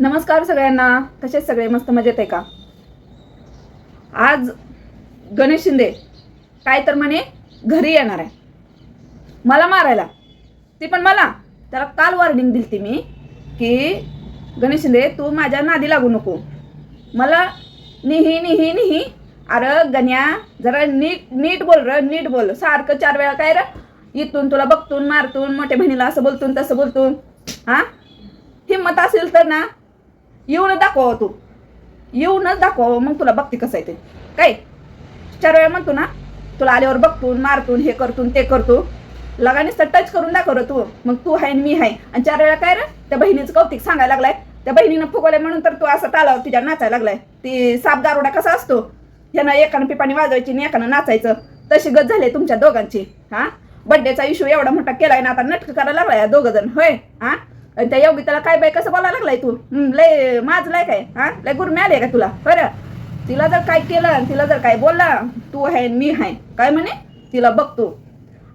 नमस्कार सगळ्यांना. कसे सगळे मस्त मजेत आहे का? आज गणेश शिंदे काय तर म्हणे घरी येणार आहे. मला मारायला. ती पण मला. त्याला काल वॉर्निंग दिली मी की गणेश शिंदे तू माझ्या नादी लागू नको. मला निही निही निही. अरे गण्या जरा नीट नीट बोल र नीट बोल. सारखं चार वेळा काय र? इथून तुला बघतून मारतून मोठ्या बहिणीला असं बोलतून तसं बोलतून. हा? हिंमत असेल तर ना येऊनच दाखव हो तू. येऊनच दाखवा हो, मग तुला बघते कसं आहे ते. काय? चार वेळा म्हणतो ना तुला आल्यावर बघतून मारतून हे करतून ते करतो. लगाने तर टच करून दाखव तू. मग तू आहे आणि मी आहे आणि चार वेळा काय रे? त्या बहिणीचं कौतिक सांगायला लागलाय. त्या बहिणीनं फुगवलंय म्हणून तर तू असं तालावर तिच्या नाचायला लागलाय. ती साप दारोडा कसा असतो? ह्यानं एकानं पिपाणी वाजवायची आणि एकानं नाचायचं. तशी गत झाले तुमच्या दोघांची. हा? बड्डेचा इश्यू एवढा मोठा केलाय ना आता नटक करायला लागलाय दोघ जण. होय? हा? आणि त्या योगिताला काय बाय कसं बोलायला लागलाय तू? हं, लय काय? हा? लय गुरमे आले का तुला? बरं. तिला जर काय केलं आणि तिला जर काय बोलला तू आहे मी आहे. काय म्हणे? तिला बघतो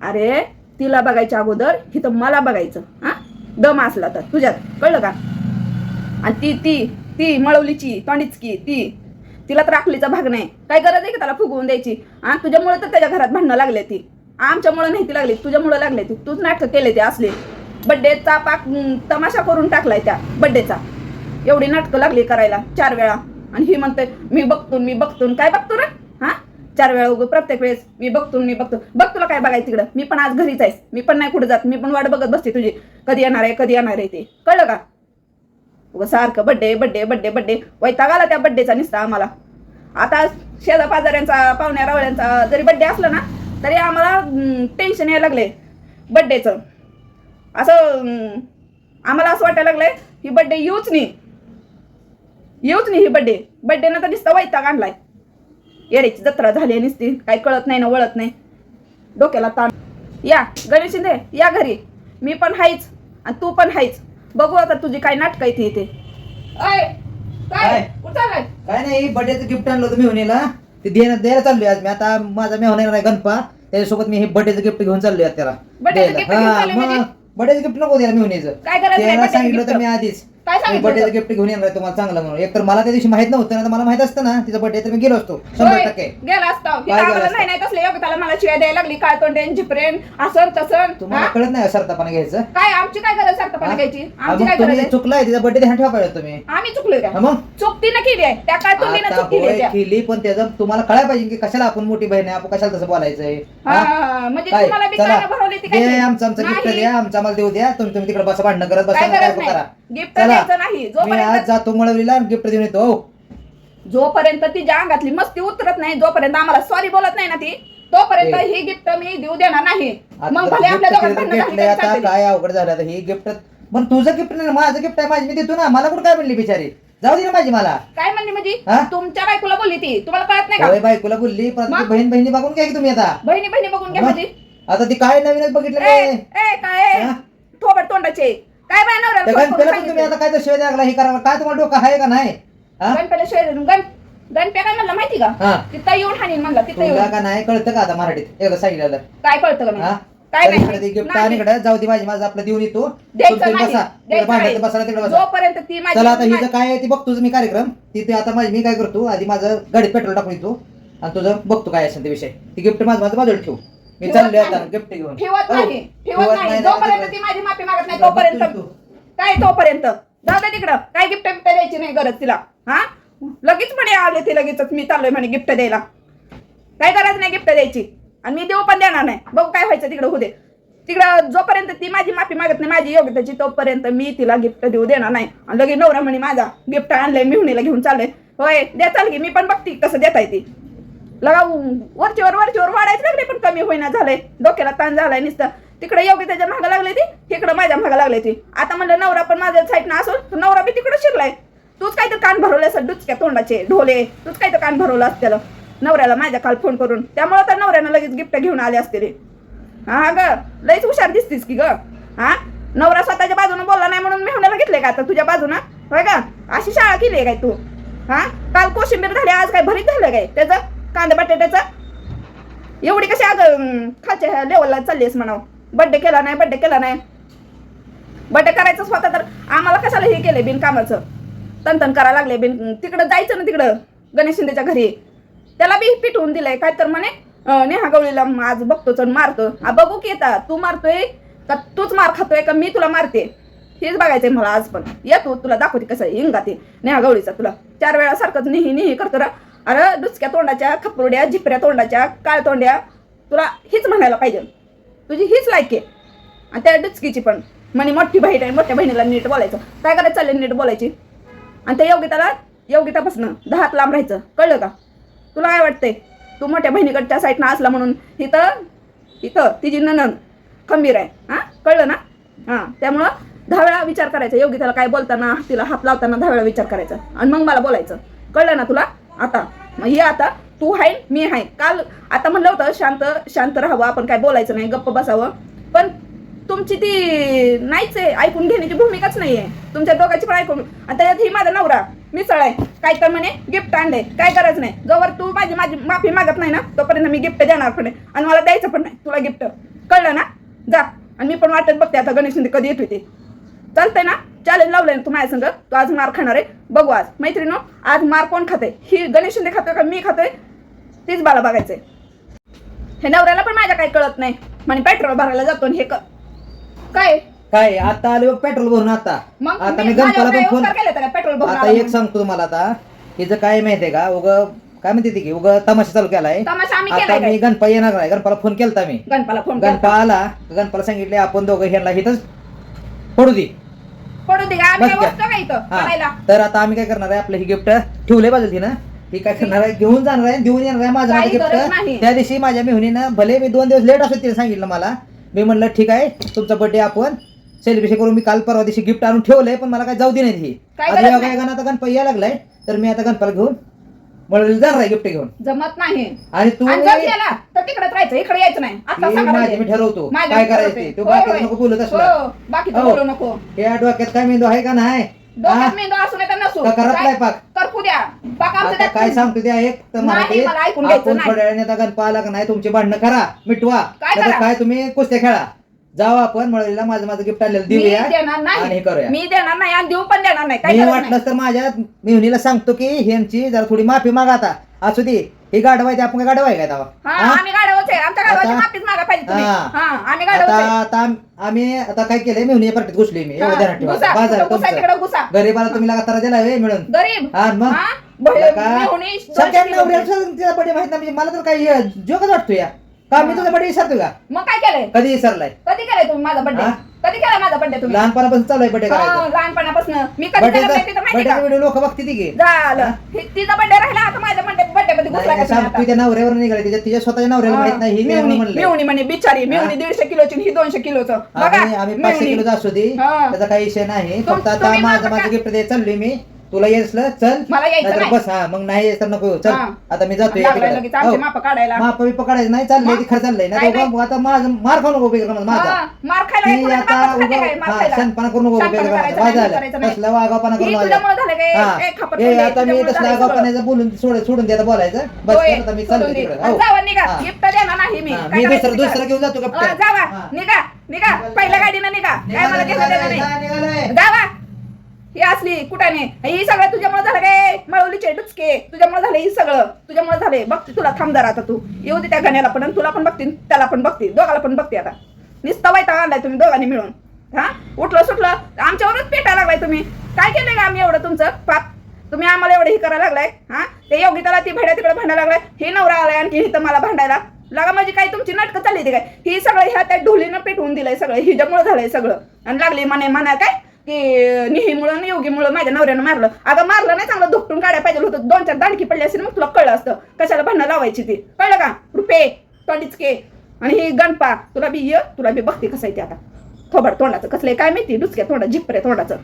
अरे तिला बघायच्या अगोदर इथं मला बघायचं. हा? दम असला तर. तुझ्यात. कळलं का? आणि ती ती ती मळवलीची तोंडीचकी ती. तिला तर आखलीचा भाग नाही. काय गरज आहे का त्याला फुगवून द्यायची? हा? तुझ्यामुळे तर त्याच्या घरात भांडणं लागले ती. आमच्यामुळे नाही ती लागली तुझ्यामुळे लागले ती. तूच नाटकं केले ते असले. बड्डेचा पाक तमाशा करून टाकलाय त्या बड्डेचा एवढी नाटकं लागली करायला चार वेळा. आणि ही म्हणते मी बघतो मी बघतो काय बघतो रे? हा? चार वेळा उगं प्रत्येक वेळेस मी बघतो मी बघतो बघ तुला काय बघायचं तिकडं. मी पण आज घरीच आहेस. मी पण नाही कुठे जात. मी पण वाट बघत बसते तुझी. कधी येणार आहे कधी येणार आहे ते. कळलं का? उगं सारखं बड्डे बड्डे बड्डे बड्डे वैताग आला त्या बड्डेचा निसता आम्हाला. आता शेजा पाजाऱ्यांचा पाहुण्या रावळ्यांचा जरी बड्डे असला ना तरी आम्हाला टेन्शन यायला लागले बड्डेचं असं आम्हाला असं वाटायला लागलंय ही बड्डे येऊच नाही. येऊच नाही ही बड्डे बड्डे ना तर नुसता वैताग आणलाय. येड्याची जत्रा झाली आहे नुसती काही कळत नाही ना वळत नाही. डोक्याला ताण. या गणेश शिंदे या घरी. मी पण हायच आणि तू पण हायच. बघू आता तुझी काय नाटक आहे ती इथे काय? काय? कुठं चाललाय? काय नाही बर्थडेचं गिफ्ट आणलं होतं मेहुणीला. ते द्यायला द्यायला चाललोय आज मी. आता माझा मेहुणा येणार आहे गणपा. त्याच्यासोबत मी हे बर्थडेचं गिफ्ट घेऊन चाललोय आज त्याला. Birthday चं gift घेऊन चालले म्हणजे? बर्थडेचं गिफ्ट नको द्यायला मेहुणीचं काय करायचं? सांगितलं होतं gift? मी आधीच. काय सांगितलं बर्थडेचं होतं? गिफ्ट घेऊन येणार आहे तुम्हाला चांगलं म्हणून. एक तर मला त्या दिवशी माहीत नव्हतं ना तर मला माहीत असतं ना तिचा बर्थडे तर मी गेलो असतो. शंभर टक्के. गेला असता. हे काय नाही तसले. मला शिवाय द्यायला लागली. काय तोंडेन झिपरेन असं तसं. तुम्हाला हा? कळत नाही सरतापणा घ्यायचं? काय आमची काय गरज सरतपणा हा? घ्यायची? हा, आमची मग काय गरज तुम्ही आहे? चुकलाय तिचा बर्थडे ध्यान ठेवा पाहिजे तुम्ही. आम्ही चुकलोय हा का मग चुकतीनं केली आहे. त्या काय तुम्ही आता चूक केली आहे होय त्या केली पण त्याचं तुम्हाला कळायला पाहिजे की कशाला आपण मोठी बहीण आहे आपण कशाला तसं बोलायचंय. हा, हा? म्हणजे काय? तुम्हाला बी चला. काय भरवली ती काय दे ते? आमचं आमचं गिफ्ट नाही. द्या आमचं आम्हाला देऊ द्या. तुम्ही तुम्ही तिकडे बसा भांडणं करत बसा काय काय गरज करा. नाही गिफ्ट चला. द्यायचं नाही मी आज जोपर्यंत जातो मळवलीला गिफ्ट देऊन येतो हो. जोपर्यंत तिच्या अंगातली मस्ती उतरत नाही जोपर्यंत आम्हाला सॉरी बोलत नाही ना ती तोपर्यंत ए. ही गिफ्ट मी देऊ देणार नाही आता मग भले आपल्या gift आता. काय अवघड झालं आता हे गिफ्ट पण तुझं गिफ्ट नाही माझं गिफ्ट आहे माझी मी देतो ना मला कुठं काय म्हणली बिचारी जाऊ दे ना माझी मला काय म्हणली म्हणजे हा? तुमच्या बायकोला बोलली ती तुम्हाला कळत नाही होय का बायकोला बोलली पण ती मग? बहीण बहिणी बघून घ्या की तुम्ही आता बहिणी बहिणी बघून घ्या मग? म्हणजे आता ती काय नवीनच बघितलं ए नाही ए, काय हा? थोबड तोंडाचे काय बाय गणपेला पण तुम्ही आता? काय तर शिवाय लागला हे करायला काय तुम्हाला डोकं आहे का नाही? हा? गणपेला गण गणप्या काय म्हणला माहिती का? तिथं येऊन हाणीन म्हणला तिथं तुला येऊन. का नाही कळतं का आता मराठीत? एकदा सांगितलं काय कळतं का हा? नाही काय नाही गिफ्ट नाही. आणि इकडे जाऊ दे माझी माझं आपलं देऊन येतो. द्यायचं तुम्ही नाही बसा. द्यायचं भांडत नाही. बसायला तिकडे बसा. जोपर्यंत ती माझी चला आता हिचं काय आहे ते बघतोच मी कार्यक्रम. आता माझी मी काय करतो आधी माझं गाडीत पेट्रोल टाकून येतो. आणि तुझं बघतो काय असेल ते विषय. ती गिफ्ट माझं माझं बाजूला ठेवू. मी ठेवत चाललोय आता नाही. गिफ्ट घेऊन. ठेवत हो. नाही ठेवत नाही. जोपर्यंत ती माझी माफी मागत नाही तोपर्यंत. तू- काय तोपर्यंत? जाऊ दे तिकडं. काय गिफ्ट बिफ्ट द्यायची नाही गरज तिला. हा? लगेच म्हणे आले ती लगेच मी चाललोय म्हणे गिफ्ट द्यायला. काय गरज नाही गिफ्ट द्यायची. आणि मी देऊ पण देणार नाही. बघू काय व्हायचं तिकडं होऊ दे. तिकडं जोपर्यंत ती माझी माफी मागत नाही माझी योग्यतेची तोपर्यंत मी तिला गिफ्ट देऊ देणार नाही. आणि लगे नवरा म्हणे माझा गिफ्ट आणलंय मिहुणीला घेऊन चाललंय. होय द्या चाल की मी पण बघते कसं देता येते लगा वरचीवर वरचीवर वाढायचं लागले पण कमी होईना झालंय. डोक्याला ताण झालाय नुसतं. तिकडे योग्य त्याच्या मागं लागले ती तिकडं माझ्या मागं लागले ती. आता म्हणलं नवरा पण माझ्या साईडनं असून नवरा बी तिकडं शिरलाय. तूच काय तर कान भरवले असं डुचक्या तोंडाचे ढोले. तूच काय तर कान भरवलं असतेलं नवऱ्याला माझ्या काल फोन करून. त्यामुळं तर नवऱ्यानं लगेच गिफ्ट घेऊन आले असते रे. हा ग. लईच हुशार दिसतीस की ग. हा? नवरा स्वतःच्या बाजूनं बोलला नाही म्हणून मेहण्याला घेतले का आता तुझ्या बाजूनं? होय का अशी शाळा केली आहे काय तू? हा? काल कोशिंबीर झाली आज काय भरीत झालं काय? त्याचं? कांदा बटाट्याचा? एवढी कशी अगं खालच्या लेवलला चाललीस म्हणावं? बड्डे केला नाही बड्डे केला नाही. बड्डे करायचं स्वतः तर आम्हाला कशाला हे केलंय बिनकामाचं? तनतन करायला लागले बिन तिकडं जायचं ना तिकडं गणेश शिंदेच्या घरी. त्याला बी पिटवून दिलंय काय तर म्हणे नेहा गवळीला आज बघतो आणि मारतो. हा बघू की येता तू मारतोय का तूच मार खातोय का मी तुला मारते? हेच बघायचंय मला आज पण. ये तू तुला दाखवते कसं आहे हिंगा ते नेहा गवळीचा तुला. चार वेळा सारखंच निही निही करतो रा. अरे डुचक्या तोंडाच्या खपरुड्या झिपऱ्या तोंडाच्या काळ तोंड्या तुला हीच म्हणायला पाहिजे. तुझी हीच लायकी आहे. आणि त्या डुचकीची पण. म्हणे मोठी बहीण आहे मोठ्या बहिणीला नीट बोलायचं. काय करायचं चालले नीट बोलायची. आणि त्या योगिताला योगितापासून दहात लांब राहायचं. कळलं का? तुला काय वाटतंय? तू मोठ्या बहिणीकडच्या साईडनं असला म्हणून इथं इथं तिची ननन खंबीर आहे. हां? कळलं ना? हां त्यामुळं दहा वेळा विचार करायचा. योगिताला काय बोलताना तिला हात लावताना दहा वेळा विचार करायचा. आणि मग मला बोलायचं. कळलं ना तुला? आता. मग आता तू आहे मी आहे काल आता म्हणलं होतं शांत शांत राहावं आपण काय बोलायचं नाही गप्प बसावं. पण तुमची ती नाहीच आहे ऐकून घेण्याची भूमिकाच नाही आहे तुमच्या दोघांची पण ऐकून आणि त्याच्यात ही माझा नवरा मिसळ आहे. काय तर म्हणे गिफ्ट आणले काय गरज नाही. जोवर तू माझी माझी माफी मागत नाही ना तोपर्यंत मी गिफ्ट देणार पण नाही. आणि मला द्यायचं पण नाही तुला गिफ्ट कळलं ना? जा. आणि मी पण वाटत बघते आता गणेश कधी येतोय ते. चालतंय ना? ना तू माझ्या संग? तू आज मार खाणार आहे? बघू आज. मैत्रिणो आज मार कोण खाते? ही गणेश शिंदे खातोय का मी खातोय? तीच मला बघायचंय. हे नवऱ्याला पण माझ्या काही कळत नाही. म्हणे पेट्रोल भरायला जातो आणि हे क- काय? काय आता आले पेट्रोल भरून आता. मग आता मी- मी गणपाला माझ्यावर पण काय फोन उपकार केले पेट्रोल भरून आता आला एक म्हणून? सांगतो तुम्हाला आता. हिचं काय माहितीये का उग काय म्हणते ती की उग तमाशा चालू केलाय. तमाशा आम्ही आता मी गणपा येणार नाही. गणपाला फोन केलता मी. गणपाला फोन गणपा आला गणपाला सांगितले आपण दोघं ह्यांना इथंच पडू दे. पडू दे आम्ही? बसतो का इथं हा करायला तर आता आम्ही काय करणार आहे आपलं ही गिफ्ट ठेवले बाजूला ना ही काय करणार आहे घेऊन जाणार आहे देऊन येणार आहे माझं माझं काही गरज गिफ्ट. त्या दिवशी माझ्या मेहुनीनं भले मी दोन दिवस लेट असतो तिने सांगितलं मला. मी म्हणलं ठीक आहे तुमचा बर्थडे आपण सेलिब्रेशन करून मी काल परवा दिवशी गिफ्ट आणून ठेवलंय पण मला काय जाऊ दे नाही ही काय गरज नाही. काय आता गणपती यायला लागलाय तर मी आता गणपतीला घेऊन मला जाणार आहे गिफ्ट घेऊन. जमत नाही. आणि तू आणि जर गेला तर तिकडेच राहायचं इकडे यायचं नाही आता हे सांगा माझी म्हणजे. मी ठरवतो काय मी ठरवते. करायचं तू होय, बाकी होय. नको बोलत असला हो, बाकीचं हो. बोलू नको या डोक्यात काय मेंदू आहे का नाही डोक्यात हा? मेंदू असू तर नसू का करत नाही पाक? करपू द्या पाक आमचं आता त्यात काय सांगतो ते एक तर मला नाही, ते मला ऐकून घ्यायचं आपण नाही. थोड्या वेळाने आता गणपा आला का नाही तुमची भांडणं करा मिटवा काय नाहीतर करा? काय तुम्ही कुस्त्या खेळा जाऊ आपण मळलीला माझं माझं गिफ्ट आणलेलं मी देऊया देणार आणि नाही हे करूया. मी देणार नाही आणि देऊ पण देणार नाही. काय मी नाही. वाटलंच तर माझ्या मेहुनीला सांगतो की ह्यांची जरा थोडी माफी मागा आता. असू दे ही गाडवायची आपण काय गाडवाय काय तेव्हा? हा हा? आम्ही गाडवच आहे. आमच्या गाडवाची आता- माफीच मागा पाहिजे तुम्ही. हा. हा आम्ही आता गाडवच आहे. आता आम- आम्ही आता काय केलंय? मेहुनी पार्टीत घुसली मी. एवढं ध्यानात ठेवा घुसा. बाजार कुठं घुसा. तुमचं. तिकडं घुसा गरीबाला तुम्ही लगातार दिला वे मिळून. गरीब. हा मग? हा? भय- का? मेहुणी दोनशे सगळ्या किलो नवऱ्याला तिचा बडे माहीत नाही म्हणजे मला तर काही जोकच वाटतो या. का मी तुझा बडे विसरतो का? मग काय केलंय? कधी विसरलाय? कधी केलंय तुम्ही माझा हा? कधी केलाय माझा बर्थडे तुम्ही? लहानपणापासून चालू आहे बड्डे हा, करायचं. लहानपणापासून. मी कधी केला माहिती का? माहिती बड्डेचा का? व्हिडिओ लोक बघते ती की. झालं. हे? तिचा बर्थडे राहिला आता माझ्या बर्थडे बर्थडे मध्ये घुसला का तुम्ही आता? नवऱ्यावर निघाले. तिच्या तिच्या स्वतःच्या नवऱ्याला माहीत नाही ही म्हणले मेहुणी म्हणे बिचारी. मेहुणी दीडशे किलोची आणि ही दोनशे किलोचं. बघा आम्ही आम्ही पाचशे. किलो असू दे. हा. त्याचा काही विषय नाही. तुम- फक्त आता तुम्ही माझं माझं गिफ्ट द्यायला चाललोय मी. तुला यायचं चल मला यायचं नाहीतर नाही. बस हा मग नाही यायचं तर नको येऊ. चल हा. आता मी जातोय लागलाय लगेच आमचे हो. माप काढायला माप बी पकडायचं नाही चाललंय मग? चाललंय नाही तो आता माझं मार खाऊ नको बेगर माझा हा, मार खायला ती कोणाला आता मापाचं खाते उगा- काय? मार खायला. शहाणपणा करू नको बेगर करायचं माझा नाही, झालं करायचं नाही. तसला वागापणा करून ही तुझ्यामुळं झालं काय? हा. खापत आता मी तुझ्यामुळं तसला झालं सगळं. वागापणाचं बोलून सोडून सोडून द्यायला बोलायचं बस होय, आता मी सोडून चाललोय दे. तिकडे आणि हो. जावा निघा हा. गिफ्ट देणार नाही मी काय मी करायचं दुसरं दुसरं करा. घेऊन जातो का हा, जावा. निघा निघा पहिल्या गाडीनं निघा काय मला घेणं देणं नाही. जावा ही असली कुठाने ही सगळं तुझ्यामुळे झालं काय? मळवलीचे के तुझ्यामुळे झालं ही सगळं. तुझ्यामुळे झालंय बघते तुला थांबदार आता तू. येऊ दे त्या गाण्याला पण आणि तुला पण बघते त्याला पण बघते दोघाला पण बघते आता. नुसतं वाईट आणलाय तुम्ही दोघांनी मिळून. हा? उठलं सुटलं. आमच्यावरच पेटायला लागलाय तुम्ही. काय केलंय का आम्ही एवढं तुमचं? पाप. तुम्ही आम्हाला एवढं हे करायला लागलाय? हा? ते योगिताला ती भेड्या तिकडे भांडायला लागलाय. हे नवरा आलाय आणखी इथं मला भांडायला. लागा म्हणजे काय तुमची नाटकं चालली ते काय? ही सगळं ह्या त्या ढोलीनं पेटवून दिलंय सगळं. हिच्यामुळे झालंय सगळं. आणि लागली म्हणे म्हणा काय? की निहीमुळं योगीमुळं माझ्या नवऱ्यानं मारलं. अगं मारलं नाही चांगलं दुखटून काढायला पाहिजे होतं. दोन चार दांडकी पडली असेल मग तुला कळलं असतं. कशाला भांडणं लावायची ती? कळलं का? रुपे तोंडीच के. आणि हे गणपा तुला बी ये तुला बी बघते कसं आहे ते आता. थोबड तोंडाचं कसलं आहे काय माहिती? डुचक्या तोंडा जिपऱ्या तोंडाचं.